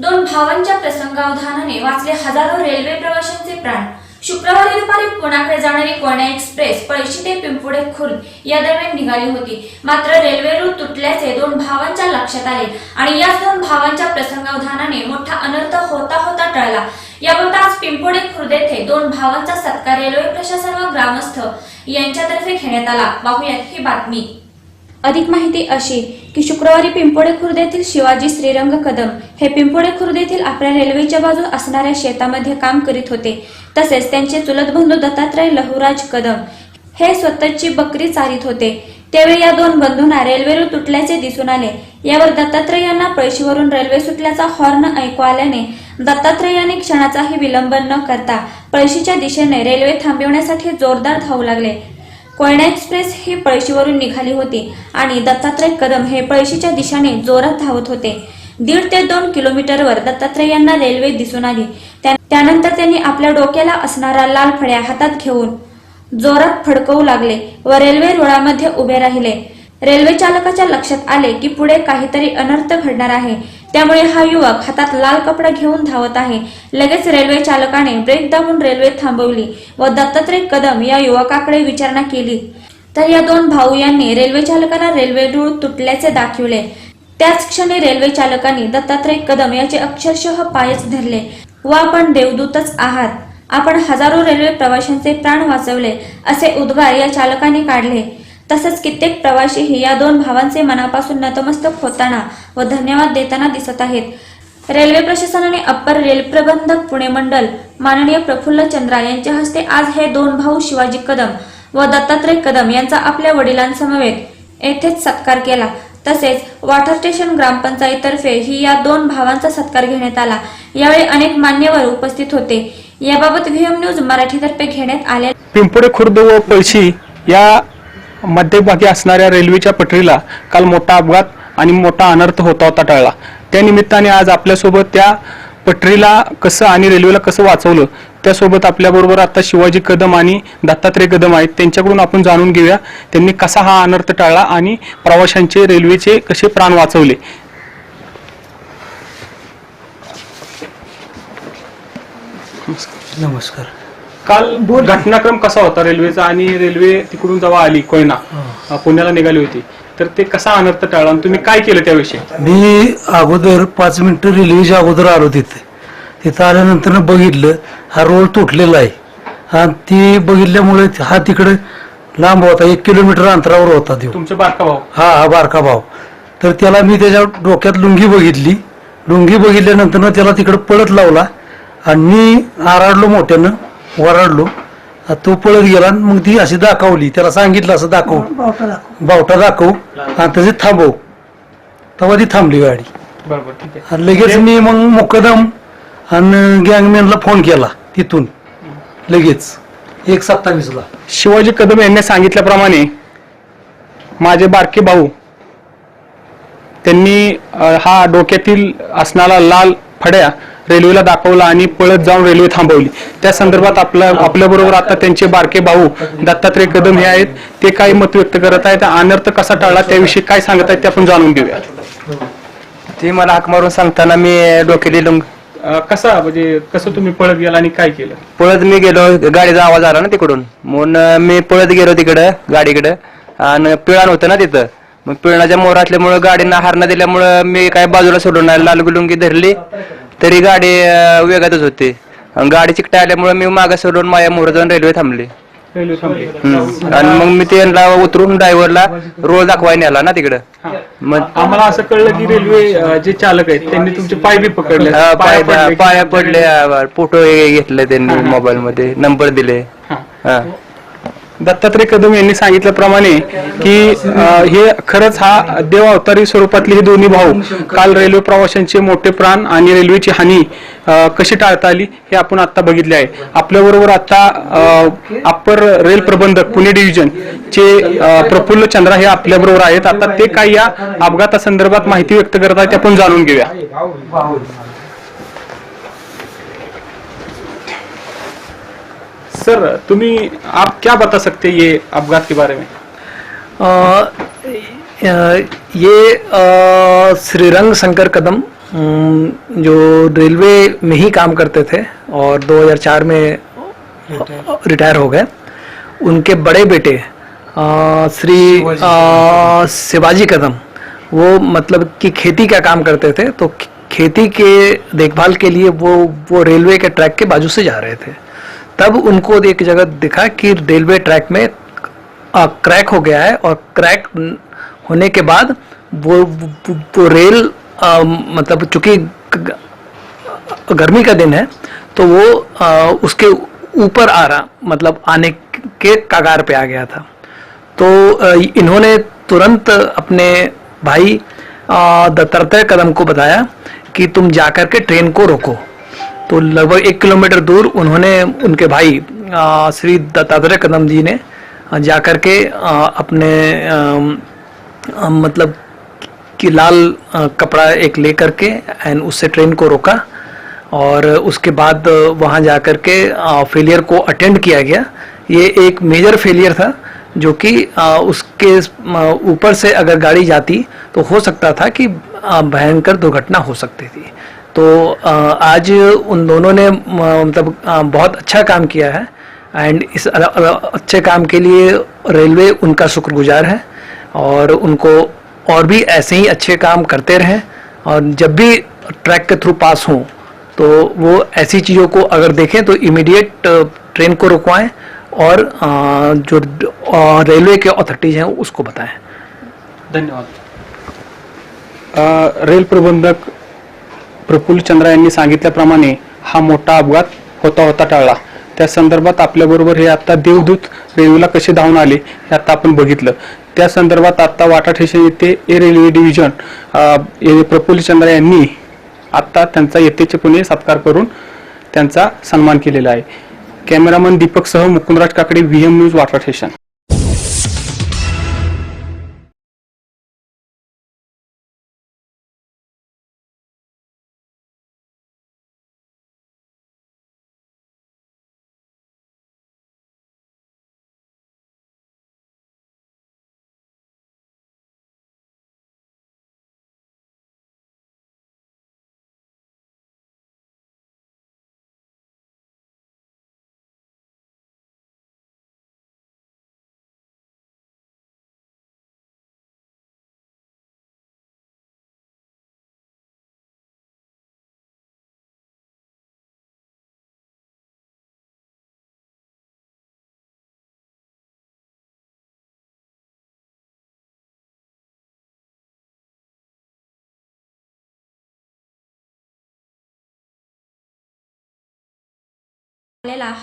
दोन भावांच्या प्रसंगावधानाने वाचले हजारो रेल्वे प्रवाशांचे प्राण. शुक्रवारी दुपारी पुण्याकडे जाणारी कोयना एक्सप्रेस पळशी ते पिंपुडे खुर्द या दरम्यान निघाली होती. मात्र रेल्वे रूळ तुटल्याचे दोन भावांच्या लक्षात आले आणि याच दोन भावांच्या प्रसंगावधानाने मोठा अनर्थ होता होता टळला. याबाबत आज पिंपोडे खुर्द येथे दोन भावांचा सत्कार रेल्वे प्रशासन व ग्रामस्थ यांच्यातर्फे घेण्यात आला. पाहूयात ही बातमी. अधिक माहिती अशी की शुक्रवारी पिंपोडे खुर्द येथील शिवाजी श्रीरंग कदम हे पिंपोडे खुर्द येथील आपल्या रेल्वेच्या बाजू असणाऱ्या शेतामध्ये काम करीत होते. तसेच त्यांचे चुलत बंधू दत्तात्रय लहुराज कदम हे स्वतःची बकरी चारित होते. त्यावेळी या दोन बंधूंना रेल्वे रूळ तुटल्याचे दिसून आले. यावर दत्तात्रय यांना पळशीवरून रेल्वे सुटल्याचा हॉर्न ऐकू आल्याने दत्तात्रय यांनी क्षणाचाही विलंब न करता पळशीच्या दिशेने रेल्वे थांबविण्यासाठी जोरदार धावू लागले. कोयना एक्सप्रेस हे पळशीवरून निघाली होती आणि दत्तात्रय कदम हे पळशीच्या दिशेने जोरात धावत होते. दीड ते दोन किलोमीटरवर दत्तात्रय यांना रेल्वे दिसून आली. त्यानंतर त्यांनी आपल्या डोक्याला असणारा लाल फळ्या हातात घेऊन जोरात फडकवू लागले व रेल्वे रुळामध्ये उभे राहिले. रेल्वे चालकाच्या लक्षात आले की पुढे काहीतरी अनर्थ घडणार आहे. त्यामुळे हा युवक हातात लाल कपडा घेऊन धावत आहे. लगेच रेल्वे चालकाने ब्रेक दाबून रेल्वे थांबवली व दत्तात्रय कदम या युवकाकडे विचारणा केली. तर या दोन भाऊ यांनी रेल्वे चालकाला रेल्वे रूळ तुटल्याचे दाखविले. त्याच क्षणी रेल्वे चालकांनी दत्तात्रय कदम याचे अक्षरशः पायच धरले. व आपण देवदूतच आहात. आपण हजारो रेल्वे प्रवाशांचे प्राण वाचवले असे उद्गार या चालकाने काढले. तसंच कित्येक प्रवाशीही या दोन भावांचे मनापासून नतमस्तक होताना व धन्यवाद देताना दिसत आहेत. रेल्वे प्रशासनाने अप्पर रेल प्रबंधक पुणे मंडल माननीय प्रफुल्ल चंद्रा यांच्या हस्ते आज हे दोन भाऊ शिवाजी कदम व दत्तात्रय कदम यांचा आपल्या वडिलांसमवेत येथेच सत्कार केला. तसेच वॉटर स्टेशन ग्रामपंचायततर्फे ही या दोन भावांचा सत्कार घेण्यात आला. यावेळी अनेक मान्यवर उपस्थित होते. याबाबत व्हीएम न्यूज मराठीतर्फे घेण्यात आले पिंपळे खुर्द व पळशी या मध्यभागी असणाऱ्या रेल्वेच्या पटरीला काल मोठा अपघात आणि मोठा अनर्थ होता होता टळला. त्यानिमित्ताने आज आपल्यासोबत त्या पटरीला कसं आणि रेल्वेला कसं वाचवलं त्यासोबत आपल्याबरोबर आता शिवाजी कदम आणि दत्तात्रय कदम आहेत. त्यांच्याकडून आपण जाणून घेऊया त्यांनी कसा हा अनर्थ टाळला आणि प्रवाशांचे रेल्वेचे कसे प्राण वाचवले. नमस्कार. काल घटनाक्रम कसा होता रेल्वेचा? आणि रेल्वे तिकडून जेव्हा आली कोयना अ, पुण्याला निघाली होती तर ते कसा अनर्थ टाळला आणि तुम्ही काय केलं त्याविषयी? मी अगोदर पाच मिनिटं रेल्वेच्या अगोदर आलो तिथे. तिथं आल्यानंतर बघितलं हा रोड तुटलेला आहे. आणि ती बघितल्यामुळे हा तिकडे लांब होता एक किलोमीटर अंतरावर होता देव तुमचे बारका भाऊ? हा हा बारका भाव तर त्याला मी त्याच्या डोक्यात लुंगी बघितली. लुंगी बघितल्यानंतर त्याला तिकडे पळत लावला. आणि मी आराडलो मोठ्यानं. वराडलो. तो पळत गेला आणि मग ती अशी दाखवली. त्याला सांगितलं असं दाखव. बावटा दाखव. आणि त्याचे थांबव. तेव्हा ती थांबली गाडी. बरोबर ठीक आहे. आणि लगेच मी मग मुक्कदम आणि गँगमॅनला फोन केला तिथून. लगेच. एक सत्तावीसला. शिवाजी कदम यांनी सांगितल्याप्रमाणे माझे बारके भाऊ त्यांनी अ, हा डोक्यातील असणारा लाल फड्या रेल्वेला दाखवला आणि पळत जाऊन रेल्वे थांबवली. त्या संदर्भात आपल्या आपल्या बरोबर आता त्यांचे बारके भाऊ दत्तात्रय कदम हे आहेत. ते काय मत व्यक्त करत आहेत. अनर्थ कसा टाळला त्याविषयी काय सांगत आहेत ते आपण जाणून घेऊया ती मला हाक मारून सांगताना मी डोक्याली लुंग कसा म्हणजे कसं तुम्ही पळत गेला आणि काय केलं? पळत मी गेलो गाडीचा आवाज आला ना तिकडून. म्हणून मी पळत गेलो तिकडं गाडीकडं. आणि पिळाण होतं ना तिथं. मग पिळणाच्या मोर असल्यामुळं गाडीनं हारणं दिल्यामुळं मी काय बाजूला सोडून नाही लाल गुलुंगी धरली. तरी गाडी अं, वेगातच होती गाडी चिकटा आल्यामुळं मी मागं सोडून माझ्या मोहर जाऊन रेल्वे थांबली रेल्वे थांबली हम्म. आणि मग मी त्यांना उतरून ड्रायव्हरला रोज दाखवायला नेला ना तिकडं मग आम्हाला असं कळलं की रेल्वे अ, जे चालक आहेत त्यांनी तुमचे पाय बी पकडले हा, पाय पाय पडले. पाया पडले फोटो घेतले त्यांनी मोबाईल मध्ये नंबर दिले हा. हा. दत्तात्रय कदम यांनी सांगितल्याप्रमाणे की हे खरंच हा देव अवतारी स्वरूपातले हे दोन्ही भाऊ काल रेल्वे प्रवाशांचे मोठे प्राण आणि रेल्वेची हानी कशी टाळता आली हे आपण आता बघितले आहे. आपल्या बरोबर आता अप्पर रेल प्रबंधक पुणे डिव्हिजन चे प्रफुल्ल चंद्रा हे आपल्या बरोबर आहेत. आता ते काय या अपघातासंदर्भात माहिती व्यक्त करत आहेत ते आपण जाणून घेऊया. सर तुम्ही आप क्या बता सकते हैं ये अपघात के बारे में? अ, ये श्रीरंग शंकर कदम जो रेलवे में ही काम करते थे और 2004 में रिटायर हो गए। उनके बड़े बेटे अ, श्री शिवाजी कदम। वो मतलब कि खेती का काम करते थे तो खेती के देखभाल के लिए वो वो रेलवे के ट्रैक के बाजू से जा रहे थे। तब उनको एक जगह दिखा कि रेलवे ट्रैक में आ, क्रैक हो गया है और क्रैक होने के बाद वो वो, वो रेल आ, मतलब चूँकि गर्मी का दिन है तो वो आ, उसके ऊपर आ रहा मतलब आने के कगार पे आ गया था। तो इन्होंने तुरंत अपने भाई दत्तात्रेय कदम को बताया कि तुम जाकर के ट्रेन को रोको। तो लगभग एक किलोमीटर दूर उन्होंने उनके भाई श्री दत्तात्रेय कदम जी ने आ, जाकर के अपने मतलब कि लाल कपड़ा एक ले करके एंड उससे ट्रेन को रोका और उसके बाद वहाँ जा कर के फेलियर को अटेंड किया गया। ये एक मेजर फेलियर था जो कि उसके ऊपर से अगर गाड़ी जाती तो हो सकता था कि भयंकर दुर्घटना हो सकती थी। तो आज उन दोनों ने मतलब बहुत अच्छा काम किया है। एंड इस अच्छे काम के लिए रेलवे उनका शुक्रगुजार है और उनको और भी ऐसे ही अच्छे काम करते रहें। और जब भी ट्रैक के थ्रू पास हों तो वो ऐसी चीज़ों को अगर देखें तो इमीडिएट ट्रेन को रुकवाएँ और जो रेलवे के अथॉरिटीज हैं उसको बताएँ। धन्यवाद। रेल प्रबंधक प्रफुल्ल चंद्रा यांनी सांगितल्याप्रमाणे हा मोठा अपघात होता होता टाळला. त्या संदर्भात आपल्याबरोबर हे आता देवदूत रेल्वेला कसे धावून आले हे आता आपण बघितलं. त्या संदर्भात आता वाटा ठेशन येथे ए रेल्वे डिव्हिजन प्रफुल्ल चंद्रा यांनी आता त्यांचा यथेच्छेपणे सत्कार करून त्यांचा सन्मान केलेला आहे. Cameraman दीपकसह Mukundraj Kakade V M news वाटा ठेशन आलेला